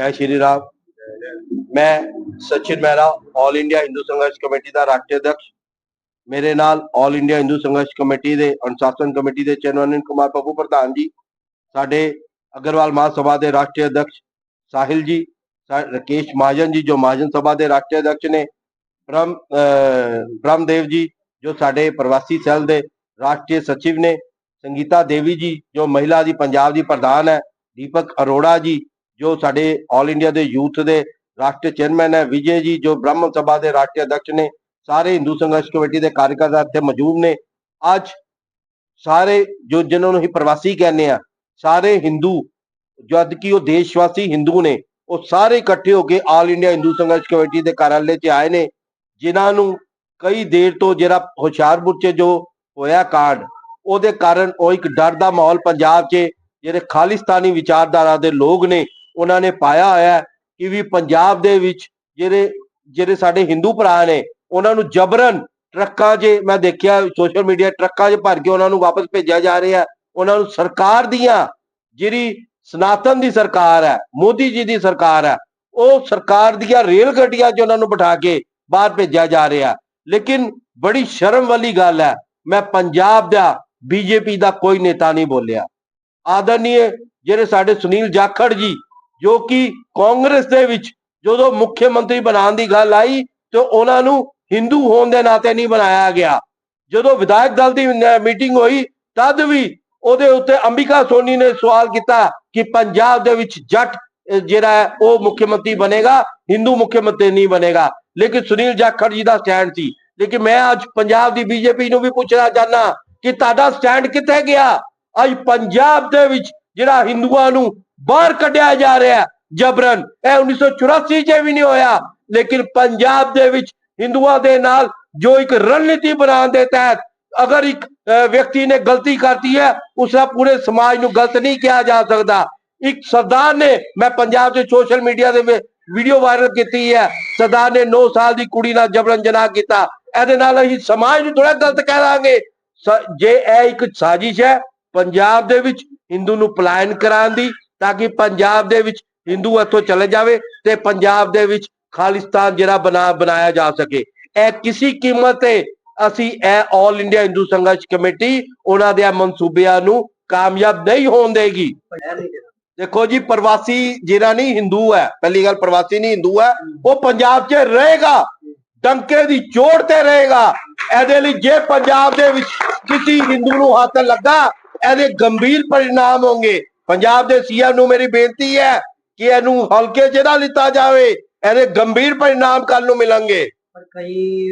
ਜੈ ਸ਼੍ਰੀ ਰਾਮ। ਮੈਂ Sachin Mehra all India Hindu Sangharsh committee ਦਾ ਰਾਸ਼ਟਰੀ ਅਧਿਕਸ਼ ਮੇਰੇ ਨਾਲ ਆਲ ਇੰਡੀਆ ਹਿੰਦੂ ਸੰਘਰਸ਼ ਕਮੇਟੀ ਦੇ ਅਨੁਸ਼ਾਸਨ ਕਮੇਟੀ ਦੇ ਚੇਅਰਮੈਨ ਕੁਮਾਰ ਪੱਪੂ ਪ੍ਰਧਾਨ ਜੀ, ਸਾਡੇ ਅਗਰਵਾਲ ਮਹਾਸਭਾ ਦੇ ਰਾਸ਼ਟਰੀ ਅਧਿਕਸ਼ ਸਾਹਿਲ ਜੀ, ਸਾ- ਰਕੇਸ਼ ਮਹਾਜਨ ਜੀ ਜੋ ਮਹਾਜਨ ਸਭਾ ਦੇ ਰਾਸ਼ਟਰੀ ਅਧਿਕਸ਼ ਨੇ, ਬ੍ਰਹਮ ਬ੍ਰਹਮਦੇਵ ਜੀ ਜੋ ਸਾਡੇ ਪ੍ਰਵਾਸੀ ਸੈੱਲ ਦੇ ਰਾਸ਼ਟਰੀ ਸਚਿਵ ਨੇ, ਸੰਗੀਤਾ ਦੇਵੀ ਜੀ ਜੋ ਮਹਿਲਾ ਦੀ ਪੰਜਾਬ ਦੀ ਪ੍ਰਧਾਨ ਹੈ, ਦੀਪਕ ਅਰੋੜਾ ਜੀ ਜੋ ਸਾਡੇ ਆਲ ਇੰਡੀਆ ਦੇ ਯੂਥ ਦੇ ਰਾਸ਼ਟਰੀ ਚੇਅਰਮੈਨ ਹੈ, ਵਿਜੇ ਜੀ, ਜੋ ਬ੍ਰਾਹਮਣ ਸਭਾ ਦੇ ਰਾਸ਼ਟਰੀ ਅਧਿਕਸ਼ ਨੇ, ਸਾਰੇ ਹਿੰਦੂ ਸੰਘਰਸ਼ ਕਮੇਟੀ ਦੇ ਕਾਰਜਕਰਤਾ ਇੱਥੇ ਮੌਜੂਦ ਨੇ। ਅੱਜ ਸਾਰੇ ਜੋ ਜਿਨ੍ਹਾਂ ਨੂੰ ਹੀ ਪ੍ਰਵਾਸੀ ਕਹਿੰਦੇ ਆ ਸਾਰੇ ਹਿੰਦੂ ਜਦ ਕਿ ਉਹ ਦੇਸ਼ਵਾਸੀ ਹਿੰਦੂ ਨੇ, ਉਹ ਸਾਰੇ ਇਕੱਠੇ ਹੋ ਕੇ ਆਲ ਇੰਡੀਆ ਹਿੰਦੂ ਸੰਘਰਸ਼ ਕਮੇਟੀ ਦੇ ਕਾਰਜਾਲੇ 'ਚ ਆਏ ਨੇ, ਜਿਨ੍ਹਾਂ ਨੂੰ ਕਈ ਦੇਰ ਤੋਂ ਜਿਹੜਾ ਹੁਸ਼ਿਆਰਪੁਰ 'ਚ ਜੋ ਹੋਇਆ ਕਾਂਡ, ਉਹਦੇ ਕਾਰਨ ਉਹ ਇੱਕ ਡਰ ਦਾ ਮਾਹੌਲ ਪੰਜਾਬ 'ਚ, ਜਿਹੜੇ ਖਾਲਿਸਤਾਨੀ ਵਿਚਾਰਧਾਰਾ ਦੇ ਲੋਕ ਨੇ ਉਹਨਾਂ ਨੇ ਪਾਇਆ ਹੋਇਆ ਕਿ ਵੀ ਪੰਜਾਬ ਦੇ ਵਿੱਚ ਜਿਹੜੇ ਜਿਹੜੇ ਸਾਡੇ ਹਿੰਦੂ ਭਰਾ ਨੇ, ਉਹਨਾਂ ਨੂੰ ਜਬਰਨ ਟਰੱਕਾਂ 'ਚ ਮੈਂ ਦੇਖਿਆ ਸੋਸ਼ਲ ਮੀਡੀਆ ਟਰੱਕਾਂ 'ਚ ਭਰ ਕੇ ਉਹਨਾਂ ਨੂੰ ਵਾਪਸ ਭੇਜਿਆ ਜਾ ਰਿਹਾ ਉਹਨਾਂ ਨੂੰ ਸਰਕਾਰ ਦੀਆਂ, ਜਿਹੜੀ ਸਨਾਤਨ ਦੀ ਸਰਕਾਰ ਹੈ, ਮੋਦੀ ਜੀ ਦੀ ਸਰਕਾਰ ਹੈ, ਉਹ ਸਰਕਾਰ ਦੀਆਂ ਰੇਲ ਗੱਡੀਆਂ 'ਚ ਉਹਨਾਂ ਨੂੰ ਬਿਠਾ ਕੇ ਬਾਹਰ ਭੇਜਿਆ ਜਾ ਰਿਹਾ ਲੇਕਿਨ ਬੜੀ ਸ਼ਰਮ ਵਾਲੀ ਗੱਲ ਹੈ, ਮੈਂ ਪੰਜਾਬ ਦਾ, ਬੀਜੇਪੀ ਦਾ ਕੋਈ ਨੇਤਾ ਨਹੀਂ ਬੋਲਿਆ। ਆਦਰਨੀਏ, ਜਿਹੜੇ ਸਾਡੇ ਸੁਨੀਲ ਜਾਖੜ ਜੀ ਜੋ ਕਿ ਕਾਂਗਰਸ ਦੇ ਵਿੱਚ ਜਦੋਂ ਮੁੱਖ ਮੰਤਰੀ ਬਣਾਉਣ ਦੀ ਗੱਲ ਆਈ, ਤੇ ਉਹਨਾਂ ਨੂੰ ਹਿੰਦੂ ਹੋਣ ਦੇ ਨਾਤੇ ਨਹੀਂ ਬਣਾਇਆ ਗਿਆ। ਜਦੋਂ ਵਿਧਾਇਕ ਦਲ ਦੀ ਮੀਟਿੰਗ ਹੋਈ, ਤਦ ਵੀ ਉਹਦੇ ਉੱਤੇ ਅੰਬਿਕਾ ਸੋਨੀ ਨੇ ਸਵਾਲ ਕੀਤਾ ਕਿ ਪੰਜਾਬ ਦੇ ਵਿੱਚ ਜੱਟ ਜਿਹੜਾ ਹੈ, ਉਹ ਮੁੱਖ ਮੰਤਰੀ ਬਣੇਗਾ ਹਿੰਦੂ ਮੁੱਖ ਮੰਤਰੀ ਨਹੀਂ ਬਣੇਗਾ। ਲੇਕਿਨ ਸੁਨੀਲ ਜਾਖੜ ਜੀ ਦਾ ਸਟੈਂਡ ਸੀ। ਲੇਕਿਨ ਮੈਂ ਅੱਜ ਪੰਜਾਬ ਦੀ ਬੀਜੇਪੀ ਨੂੰ ਵੀ ਪੁੱਛਣਾ ਚਾਹਨਾ ਕਿ ਤੁਹਾਡਾ ਸਟੈਂਡ ਕਿੱਥੇ ਗਿਆ? ਅੱਜ ਪੰਜਾਬ ਦੇ ਵਿੱਚ ਜਿਹੜਾ ਹਿੰਦੂਆਂ ਨੂੰ ਬਾਹਰ ਕੱਢਿਆ ਜਾ ਰਿਹਾ ਜਬਰਨ, ਇਹ 1984 ਚ ਵੀ ਨਹੀਂ ਹੋਇਆ, ਲੇਕਿਨ ਪੰਜਾਬ ਦੇ ਵਿੱਚ ਹਿੰਦੂਆਂ ਦੇ ਨਾਲ ਜੋ ਇੱਕ ਰਣਨੀਤੀ ਬਣਾਉਣ ਦੇ ਤਹਿਤ ਅਗਰ ਇੱਕ ਵਿਅਕਤੀ ਨੇ ਗਲਤੀ ਕਰਤੀ ਹੈ ਉਸ ਦਾ ਪੂਰੇ ਸਮਾਜ ਨੂੰ ਗਲਤ ਨਹੀਂ ਕਿਹਾ ਜਾ ਸਕਦਾ। ਇੱਕ ਸਰਦਾਰ ਨੇ, ਮੈਂ ਪੰਜਾਬ ਦੇ ਸੋਸ਼ਲ ਮੀਡੀਆ ਦੇ ਵੀਡੀਓ ਵਾਇਰਲ ਕੀਤੀ ਹੈ, ਸਰਦਾਰ ਨੇ 9 ਸਾਲ ਦੀ ਕੁੜੀ ਨਾਲ ਜਬਰਨ ਜਨਾਹ ਕੀਤਾ। ਇਹਦੇ ਨਾਲ ਅਸੀਂ ਸਮਾਜ ਨੂੰ ਥੋੜਾ ਗਲਤ ਕਹਿ ਦਾਂਗੇ। ਸ- ਜੇ ਇਹ ਇੱਕ ਸਾਜ਼ਿਸ਼ ਹੈ, ਪੰਜਾਬ ਦੇ ਵਿੱਚ ਹਿੰਦੂ ਨੂੰ ਪਲਾਇਨ ਕਰਾਉਣ ਦੀ ਤਾਂ ਕਿ ਪੰਜਾਬ ਦੇ ਵਿੱਚ ਹਿੰਦੂ ਇੱਥੋਂ ਚਲੇ ਜਾਵੇ ਤੇ ਪੰਜਾਬ ਦੇ ਵਿੱਚ ਖਾਲਿਸਤਾਨ ਜਿਹੜਾ ਬਣਾ, ਬਣਾਇਆ ਜਾ ਸਕੇ। ਇਹ ਕਿਸੇ ਕੀਮਤ ਤੇ ਅਸੀਂ ਇਹ ਆਲ ਇੰਡੀਆ ਹਿੰਦੂ ਸੰਘਰਸ਼ ਕਮੇਟੀ ਉਹਨਾਂ ਦੇ ਮਨਸੂਬਿਆਂ ਨੂੰ ਕਾਮਯਾਬ ਨਹੀਂ ਹੋਣ ਦੇਗੀ। ਦੇਖੋ ਜੀ, ਪ੍ਰਵਾਸੀ ਜਿਹੜਾ ਨਹੀਂ ਹਿੰਦੂ ਹੈ, ਪਹਿਲੀ ਗੱਲ ਪ੍ਰਵਾਸੀ ਨਹੀਂ ਹਿੰਦੂ ਹੈ, ਉਹ ਪੰਜਾਬ 'ਚ ਰਹੇਗਾ, ਡੰਕੇ ਦੀ ਚੋੜ ਤੇ ਰਹੇਗਾ। ਇਹਦੇ ਲਈ ਜੇ ਪੰਜਾਬ ਦੇ ਵਿੱਚ ਕਿਸੇ ਹਿੰਦੂ ਨੂੰ ਹੱਥ ਲੱਗਾ, ਇਹਦੇ ਗੰਭੀਰ ਪਰਿਣਾਮ ਹੋਣਗੇ। ਪੰਜਾਬ ਦੇ ਸੀਐਮ ਨੂੰ ਮੇਰੀ ਬੇਨਤੀ ਹੈ ਕਿ ਇਹਨੂੰ ਹਲਕੇ 'ਚ ਨਾ ਲਿੱਤਾ ਜਾਵੇ, ਇਹਦੇ ਗੰਭੀਰ ਪਰਿਣਾਮ ਕੱਲ ਨੂੰ ਮਿਲਣਗੇ। ਪਰ ਕਈ